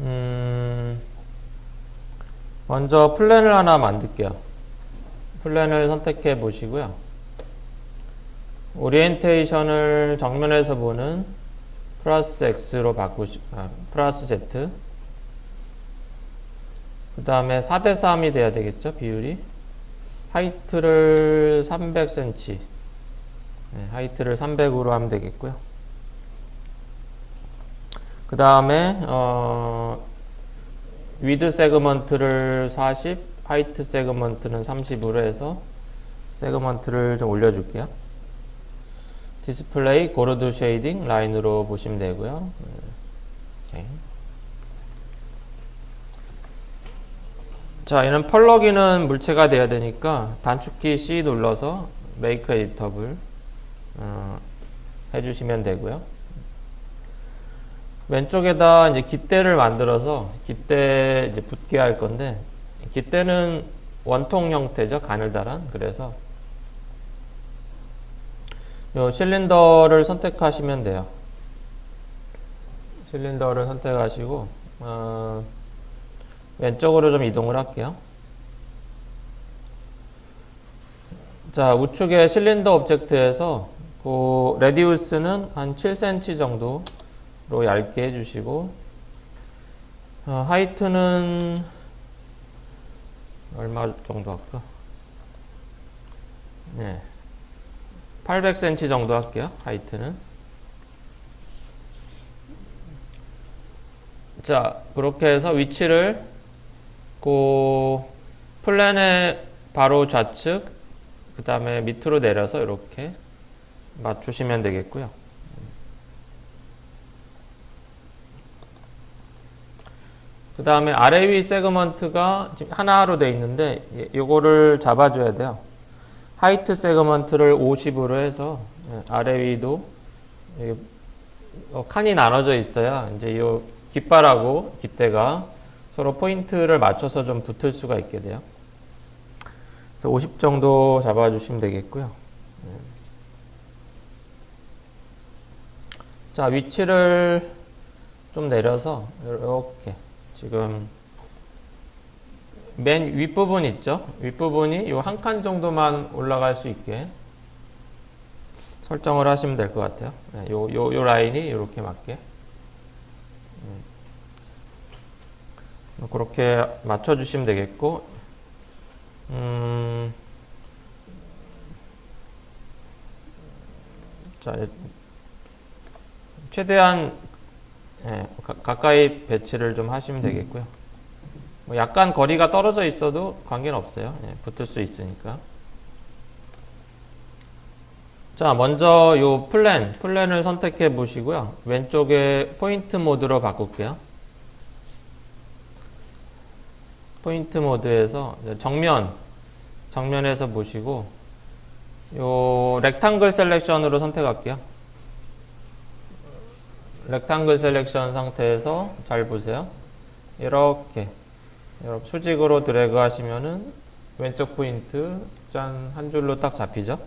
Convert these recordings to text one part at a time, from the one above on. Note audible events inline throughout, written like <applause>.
음, 먼저 플랜을 하나 만들게요. 플랜을 선택해 보시고요. 오리엔테이션을 정면에서 보는 플러스 X로 바꾸시, 아, 플러스 Z. 그 다음에 4대 3이 돼야 되겠죠, 비율이. 하이트를 300cm. 네, 하이트를 300으로 하면 되겠고요. 그 다음에, 어, 위드 세그먼트를 40, 하이트 세그먼트는 30으로 해서 세그먼트를 좀 올려줄게요. 디스플레이 고르드 쉐이딩 라인으로 보시면 되고요. 오케이. 자, 얘는 펄럭이는 물체가 돼야 되니까 단축키 C 눌러서 메이크 에디터블 어, 해주시면 되고요. 왼쪽에다 이제 깃대를 만들어서 깃대 이제 붙게 할 건데 깃대는 원통 형태죠 가늘다란 그래서 요 실린더를 선택하시면 돼요. 실린더를 선택하시고 어, 왼쪽으로 좀 이동을 할게요. 자 우측에 실린더 오브젝트에서 그 레디우스는 한 7cm 정도 로 얇게 해주시고 어, 하이트는 얼마 정도 할까? 네, 800cm 정도 할게요. 하이트는 자 그렇게 해서 위치를 그 플랜의 바로 좌측 그 다음에 밑으로 내려서 이렇게 맞추시면 되겠고요. 그 다음에 아래 위 세그먼트가 지금 하나로 되어 있는데 이거를 잡아줘야 돼요. 하이트 세그먼트를 50으로 해서 예, 아래 위도 어, 칸이 나눠져 있어야 이제 이 깃발하고 깃대가 서로 포인트를 맞춰서 좀 붙을 수가 있게 돼요. 그래서 50 정도 잡아주시면 되겠고요. 예. 자 위치를 좀 내려서 이렇게 지금 맨 윗부분 있죠? 윗부분이 이 한 칸 정도만 올라갈 수 있게 설정을 하시면 될 것 같아요. 네, 요, 요, 요 라인이 이렇게 맞게. 음. 그렇게 맞춰주시면 되겠고, 음, 자, 최대한 예, 가, 까이 배치를 좀 하시면 되겠고요. 뭐 약간 거리가 떨어져 있어도 관계는 없어요. 예, 붙을 수 있으니까. 자, 먼저 요 플랜, 플랜을 선택해 보시고요. 왼쪽에 포인트 모드로 바꿀게요. 포인트 모드에서 정면, 정면에서 보시고 요 렉탕글 셀렉션으로 선택할게요. 렉탕글 셀렉션 상태에서 잘 보세요. 이렇게, 이렇게 수직으로 드래그 하시면은 왼쪽 포인트 짠 한 줄로 딱 잡히죠.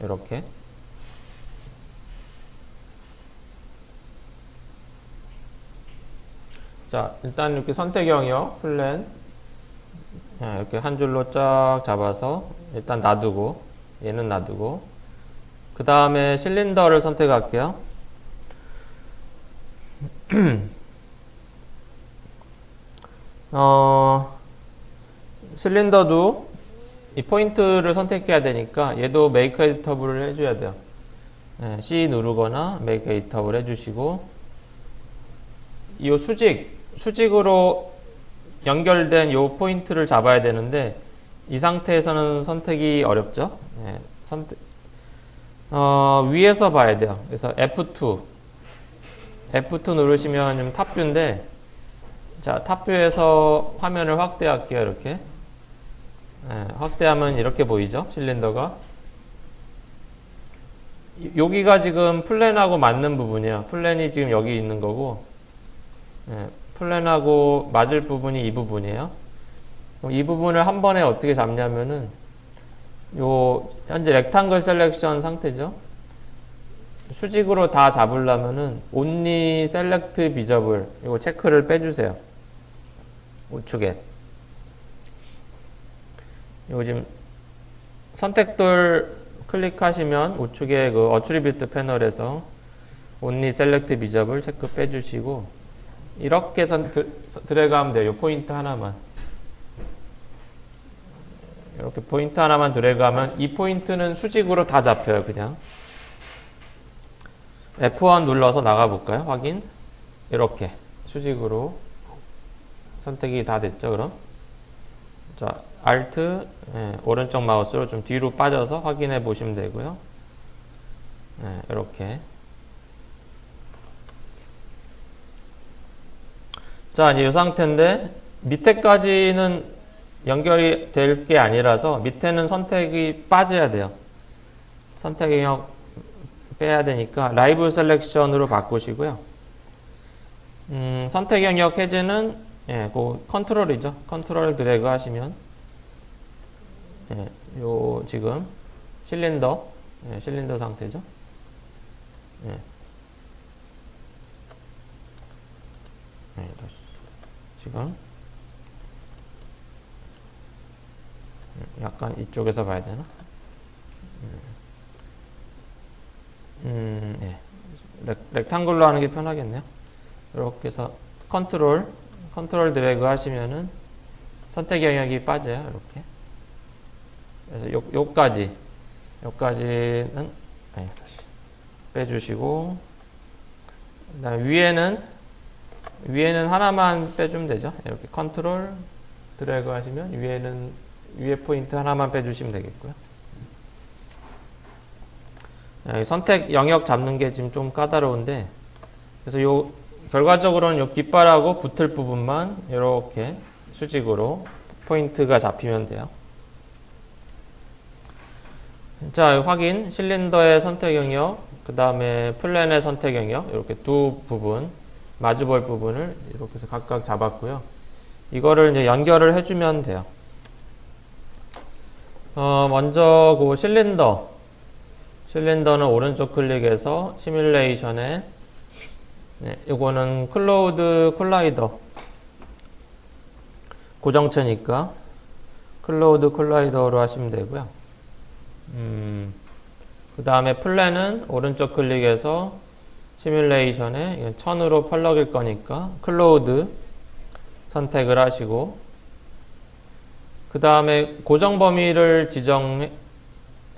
이렇게. 자, 일단 이렇게 선택 영역 플랜 이렇게 한 줄로 쫙 잡아서 일단 놔두고 얘는 놔두고 그 다음에 실린더를 선택할게요. <clears throat> 어, 실린더도 이 포인트를 선택해야 되니까 얘도 메이크 에디터블을 해줘야 돼요. 네, C 누르거나 메이크 에디터블 해주시고 이 수직, 수직으로 연결된 이 포인트를 잡아야 되는데 이 상태에서는 선택이 어렵죠. 네, 선택, 어, 위에서 봐야 돼요. 그래서 F2 F2 누르시면 좀 탑뷰인데 자 탑뷰에서 화면을 확대할게요 이렇게. 네, 확대하면 이렇게 보이죠? 실린더가? 여기가 지금 플랜하고 맞는 부분이에요 플랜이 지금 여기 있는 거고 네, 플랜하고 맞을 부분이 이 부분이에요. 이 부분을 한 번에 어떻게 잡냐면은 요 현재 렉탕글 셀렉션 상태죠 수직으로 다 잡으려면은 only select visible 이거 체크를 빼주세요. 우측에. 이거 지금 선택돌 클릭하시면 우측에 그 어트리뷰트 패널에서 only select visible 체크 빼주시고 이렇게 선 드, 드래그하면 돼요. 이 포인트 하나만. 이렇게 포인트 하나만 드래그하면 이 포인트는 수직으로 다 잡혀요. 그냥. F1 눌러서 나가볼까요? 확인. 이렇게 수직으로 선택이 다 됐죠. 그럼 자 Alt 예, 오른쪽 마우스로 좀 뒤로 빠져서 확인해 보시면 되고요. 예, 이렇게 자 이제 이 상태인데 밑에까지는 연결이 될 게 아니라서 밑에는 선택이 빠져야 돼요. 선택 영역 빼야 되니까 라이브 셀렉션으로 바꾸시고요. 음, 선택 영역 해제는 예, 그 컨트롤이죠. 컨트롤 드래그 하시면 예, 요 지금 실린더 예, 실린더 상태죠. 예. 예. 지금 음, 약간 이쪽에서 봐야 되나? 음, 예. 렉, 렉탕글로 하는 게 편하겠네요. 이렇게 해서 컨트롤, 컨트롤 드래그 하시면은 선택 영역이 빠져요. 이렇게. 그래서 요, 요까지, 요까지는, 아니, 다시. 빼주시고, 그 다음에 위에는, 위에는 하나만 빼주면 되죠. 이렇게 컨트롤 드래그 하시면 위에는, 위에 포인트 하나만 빼주시면 되겠고요. 예, 선택 영역 잡는 게 지금 좀 까다로운데 그래서 요 결과적으로는 요 깃발하고 붙을 부분만 이렇게 수직으로 포인트가 잡히면 돼요. 자 확인 실린더의 선택 영역 그 다음에 플랜의 선택 영역 이렇게 두 부분 마주 볼 부분을 이렇게 해서 각각 잡았고요. 이거를 이제 연결을 해주면 돼요. 어, 먼저 그 실린더 실린더는 오른쪽 클릭해서 시뮬레이션에 네, 이거는 클로우드 콜라이더 고정체니까 클로우드 콜라이더로 하시면 되고요. 음, 그 다음에 플랜은 오른쪽 클릭해서 시뮬레이션에 천으로 펄럭일 거니까 클로우드 선택을 하시고 그 다음에 고정 범위를 지정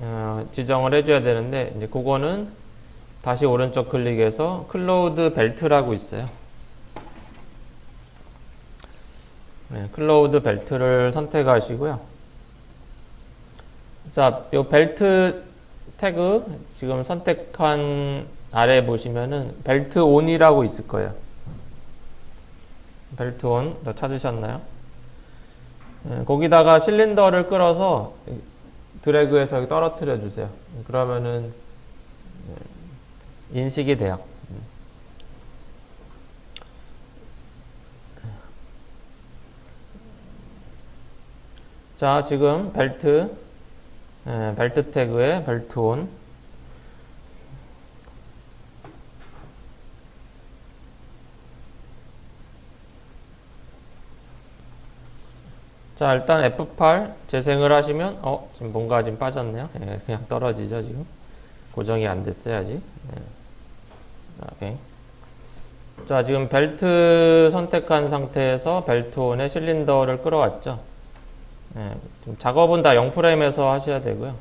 어, 지정을 해줘야 되는데 이제 그거는 다시 오른쪽 클릭해서 클로우드 벨트라고 있어요. 네, 클로우드 벨트를 선택하시고요. 자, 이 벨트 태그 지금 선택한 아래 보시면은 벨트 온이라고 있을 거예요. 벨트 온, 더 찾으셨나요? 네, 거기다가 실린더를 끌어서 드래그해서 떨어뜨려 주세요. 그러면은 인식이 돼요. 자, 지금 벨트, 예, 벨트 태그에 벨트 온. 자, 일단 F8 재생을 하시면, 어, 지금 뭔가 좀 빠졌네요. 예, 그냥 떨어지죠, 지금. 고정이 안 됐어야지. 예. 자, 지금 벨트 선택한 상태에서 벨트 온에 실린더를 끌어왔죠. 예, 작업은 다 0프레임에서 하셔야 되고요.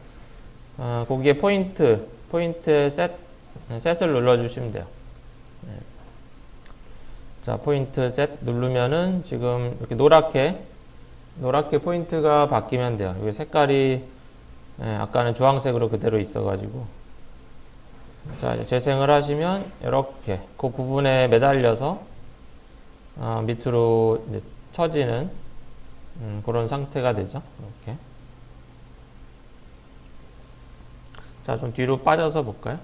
어, 거기에 포인트, 포인트에 셋, 셋을 눌러주시면 돼요. 예. 자, 포인트 셋 누르면은 지금 이렇게 노랗게 노랗게 포인트가 바뀌면 돼요. 여기 색깔이 예, 아까는 주황색으로 그대로 있어가지고 자 재생을 하시면 이렇게 그 부분에 매달려서 어, 밑으로 처지는 음, 그런 상태가 되죠. 이렇게 자 좀 뒤로 빠져서 볼까요?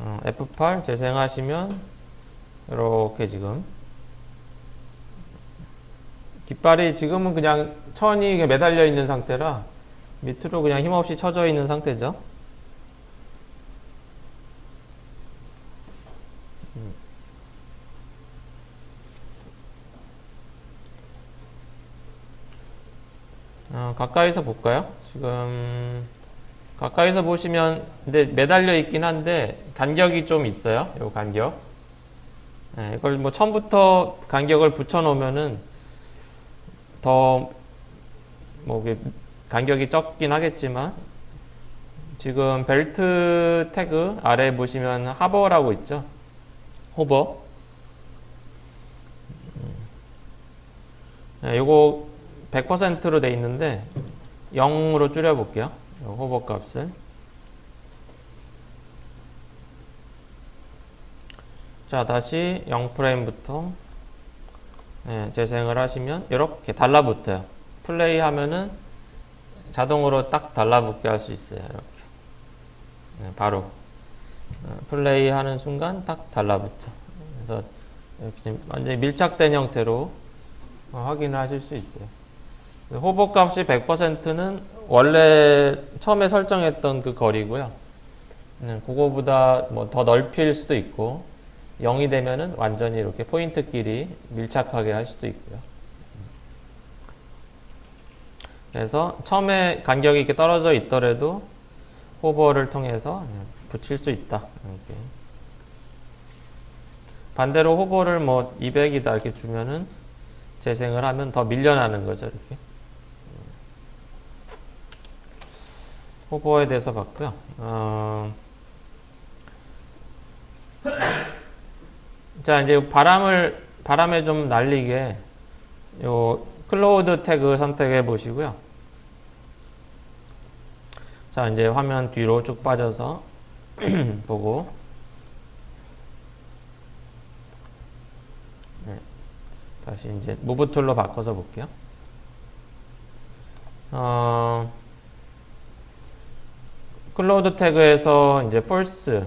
어, F8 재생하시면 이렇게 지금 깃발이 지금은 그냥 천이 매달려 있는 상태라 밑으로 그냥 힘없이 쳐져 있는 상태죠. 음. 어, 가까이서 볼까요? 지금 가까이서 보시면 근데 매달려 있긴 한데 간격이 좀 있어요. 요 간격. 네, 이걸 뭐 처음부터 간격을 붙여 놓으면은 더 뭐 간격이 적긴 하겠지만 지금 벨트 태그 아래 보시면 하버라고 있죠. 호버. 네, 요거 100%로 돼 있는데 0으로 줄여 볼게요. 호버 값을. 자, 다시 0프레임부터 네, 재생을 하시면 이렇게 달라붙어요. 플레이 하면은 자동으로 딱 달라붙게 할 수 있어요. 이렇게. 네, 바로. 어, 플레이 하는 순간 딱 달라붙죠. 그래서 이렇게 지금 완전히 밀착된 형태로 어, 확인을 하실 수 있어요. 호보 값이 100%는 원래 처음에 설정했던 그 거리고요. 네, 그거보다 뭐 더 넓힐 수도 있고 0이 되면은 완전히 이렇게 포인트끼리 밀착하게 할 수도 있고요. 그래서 처음에 간격이 이렇게 떨어져 있더라도 호버를 통해서 붙일 수 있다. 이렇게. 반대로 호버를 뭐 200이다 이렇게 주면은 재생을 하면 더 밀려나는 거죠. 이렇게. 호버에 대해서 봤고요. 어... 자, 이제 바람을, 바람에 좀 날리게, 요, 클로우드 태그 선택해 보시고요. 자, 이제 화면 뒤로 쭉 빠져서 <clears throat> 보고, 네. 다시 이제 무브 툴로 바꿔서 볼게요. 어, 클로우드 태그에서 이제 폴스,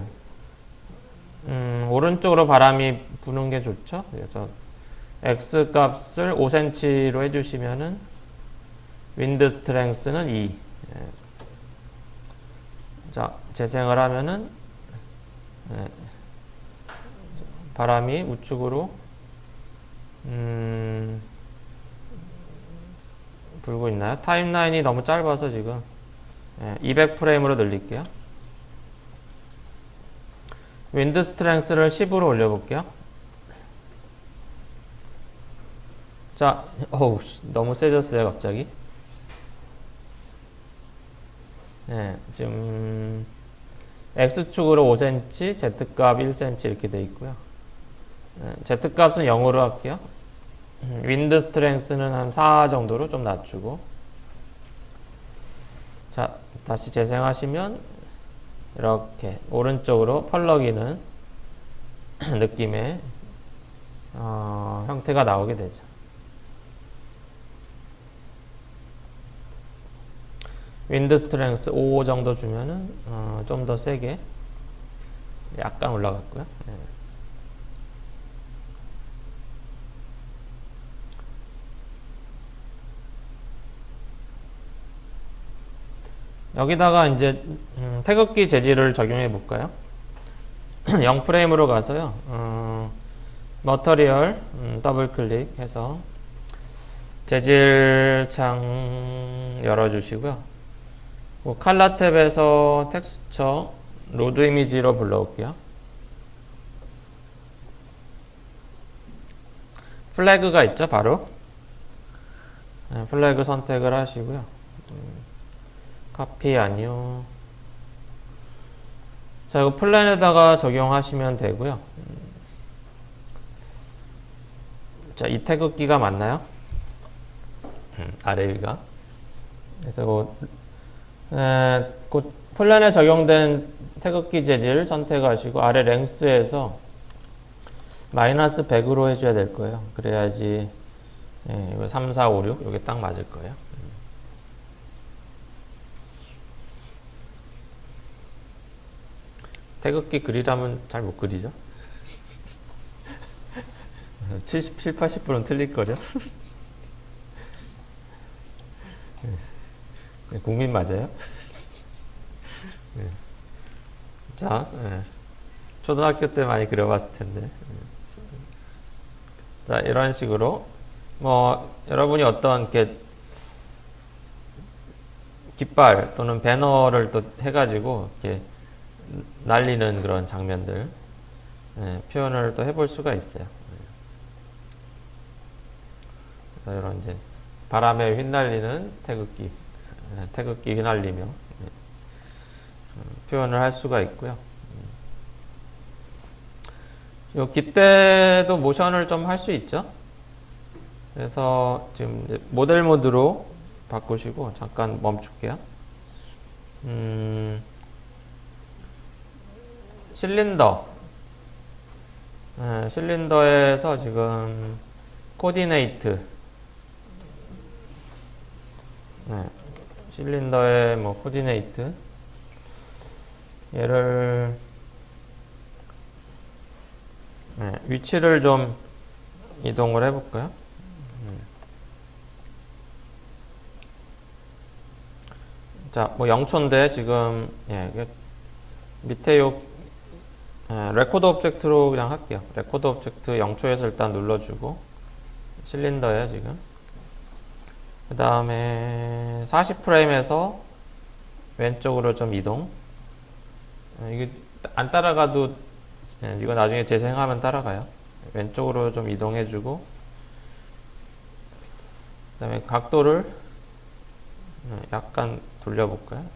음, 오른쪽으로 바람이 부는 게 좋죠. 그래서 x 값을 5cm로 해주시면은 윈드 스트렝스는 2. 예. 자, 재생을 하면은 예. 바람이 우측으로 음, 불고 있나요? 타임라인이 너무 짧아서 지금 예, 200프레임으로 늘릴게요. 윈드 스트렝스를 10으로 올려볼게요. 자, 어우, 너무 세졌어요, 갑자기. 네, 지금, X축으로 5cm, Z값 1cm 이렇게 돼 있고요. 네, Z값은 0으로 할게요. 윈드 스트렝스는 한 4 정도로 좀 낮추고. 자, 다시 재생하시면, 이렇게 오른쪽으로 펄럭이는 <clears throat> 느낌의 어, 형태가 나오게 되죠. 윈드 스트렝스 5 정도 주면은 어, 좀 더 세게 약간 올라갔고요. 네. 여기다가 이제 음, 태극기 재질을 적용해 볼까요? <clears throat> 0프레임으로 가서요. 어, 머터리얼 음, 더블 클릭해서 재질 창 열어주시고요. 뭐 칼라 탭에서 텍스처 로드 이미지로 불러올게요. 플래그가 있죠, 바로. 네, 플래그 선택을 하시고요. 음. 카피 아니요. 자, 이거 플랜에다가 적용하시면 되고요. 자, 이 태극기가 맞나요? 음, 아래 위가. 그래서 그, 에, 그 플랜에 적용된 태극기 재질 선택하시고 아래 랭스에서 마이너스 100으로 해줘야 될 거예요. 그래야지 예, 이거 3, 4, 5, 6 이게 딱 맞을 거예요. 태극기 그리라면 잘 못 그리죠? <laughs> 77, 80%는 틀릴 거죠? 국민 맞아요? 네. 자, 네. 초등학교 때 많이 그려봤을 텐데. 네. 자, 이런 식으로 뭐 여러분이 어떤 이렇게 깃발 또는 배너를 또 해가지고 이렇게 날리는 그런 장면들 네, 표현을 또 해볼 수가 있어요. 그래서 이런 이제 바람에 휘날리는 태극기, 네, 태극기 휘날리며 네, 표현을 할 수가 있고요. 요 기대도 모션을 좀 할 수 있죠. 그래서 지금 모델 모드로 바꾸시고 잠깐 멈출게요. 음, 실린더. 네, 실린더에서 지금 코디네이트. 네, 실린더의 뭐 코디네이트. 얘를 네, 위치를 좀 이동을 해볼까요? 자, 뭐 0초인데 지금 예, 밑에 요 예, 레코드 오브젝트로 그냥 할게요. 레코드 오브젝트 0초에서 일단 눌러주고 실린더에 지금 그 다음에 40프레임에서 왼쪽으로 좀 이동 예, 이게 안 따라가도 예, 이거 나중에 재생하면 따라가요. 왼쪽으로 좀 이동해주고 그 다음에 각도를 예, 약간 돌려볼까요?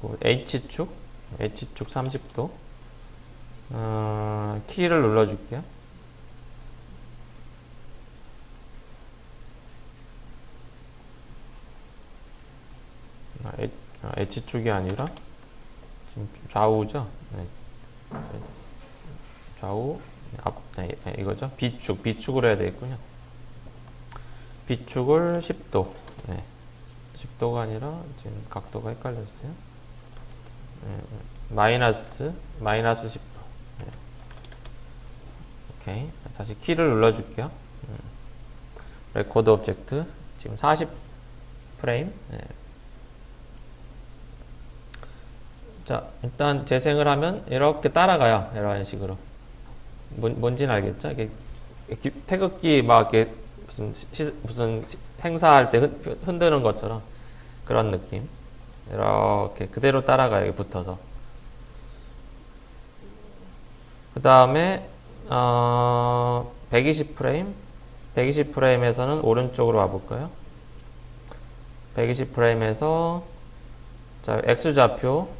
이렇게. H축, H축 30도. 어, 키를 눌러줄게요. 아, H축이 아니라 지금 좌우죠. 네. 좌우 앞 네, 네, 이거죠. B축, B축으로 해야 되겠군요. B축을 10도. 네. 10도가 아니라 지금 각도가 헷갈렸어요. 네. 마이너스 마이너스 10도. 네. 오케이. 다시 키를 눌러줄게요. 음. 레코드 오브젝트 지금 40 프레임. 네. 자, 일단 재생을 하면 이렇게 따라가요. 이런 식으로. 뭔, 뭔지는 알겠죠? 이게 태극기 막 이렇게 무슨 시, 무슨 행사할 때 흔, 드는 것처럼 그런 느낌. 이렇게 그대로 따라가요. 붙어서. 그 다음에 어, 120프레임 120프레임에서는 오른쪽으로 와볼까요? 120프레임에서 자 X좌표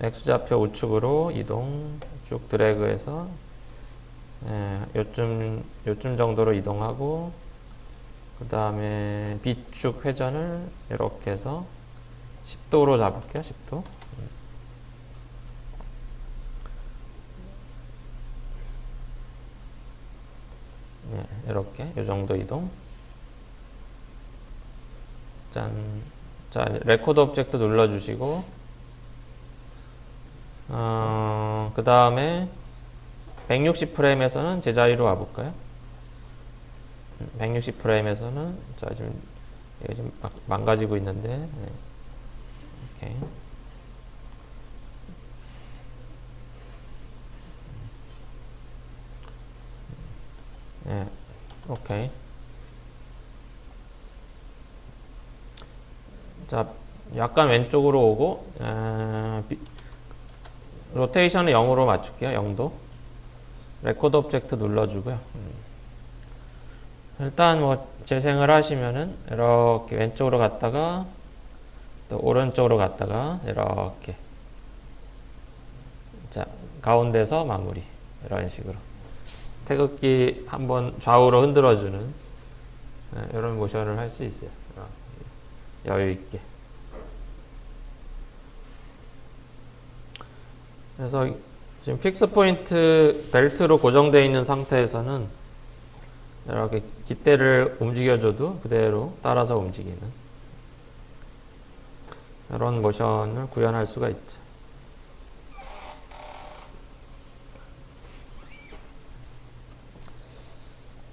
X좌표 우측으로 이동 쭉 드래그해서 예, 요쯤 요쯤 정도로 이동하고 그 다음에 B축 회전을 이렇게 해서 10도로 잡을게요. 10도. 네, 이렇게 이 정도 이동. 짠. 자, 레코드 오브젝트 눌러주시고, 어, 그 다음에 160프레임에서는 제자리로 와볼까요? 160프레임에서는 자 지금 이게 좀 망가지고 있는데 네. 오케이. 네, 오케이. 자, 약간 왼쪽으로 오고, 에, 비, 로테이션을 0으로 맞출게요. 0도. 레코드 오브젝트 눌러주고요. 음. 일단 뭐 재생을 하시면은 이렇게 왼쪽으로 갔다가 또 오른쪽으로 갔다가 이렇게 자 가운데서 마무리 이런 식으로 태극기 한번 좌우로 흔들어주는 네, 이런 모션을 할 수 있어요. 어, 여유 있게. 그래서 지금 픽스 포인트 벨트로 고정되어 있는 상태에서는 이렇게 깃대를 움직여줘도 그대로 따라서 움직이는 이런 모션을 구현할 수가 있죠.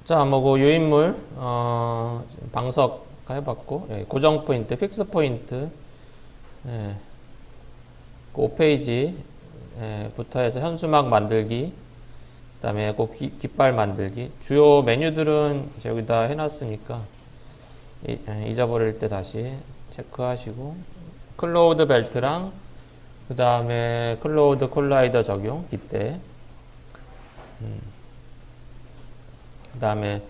자, 뭐고 유인물 어, 방석 체크해봤고 예, 고정 포인트, 픽스 포인트, 예, 그 5페이지 예, 부터 해서 현수막 만들기, 그 다음에 그 기- 깃발 만들기. 주요 메뉴들은 이제 여기다 해놨으니까 이- 예, 잊어버릴 때 다시 체크하시고 클로우드 벨트랑 그 다음에 클로우드 콜라이더 적용 이때 그 다음에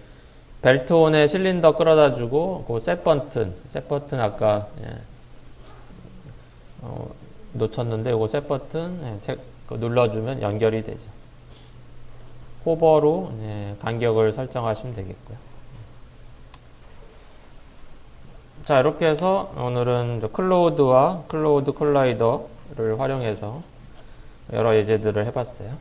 벨트온에 실린더 끌어다 주고 그 셋 버튼 셋 버튼 아까 예, 어, 놓쳤는데 요거 셋 버튼 예, 눌러주면 연결이 되죠. 호버로 예, 간격을 설정하시면 되겠고요. 자 이렇게 해서 오늘은 클로우드와 클로우드 콜라이더를 활용해서 여러 예제들을 해봤어요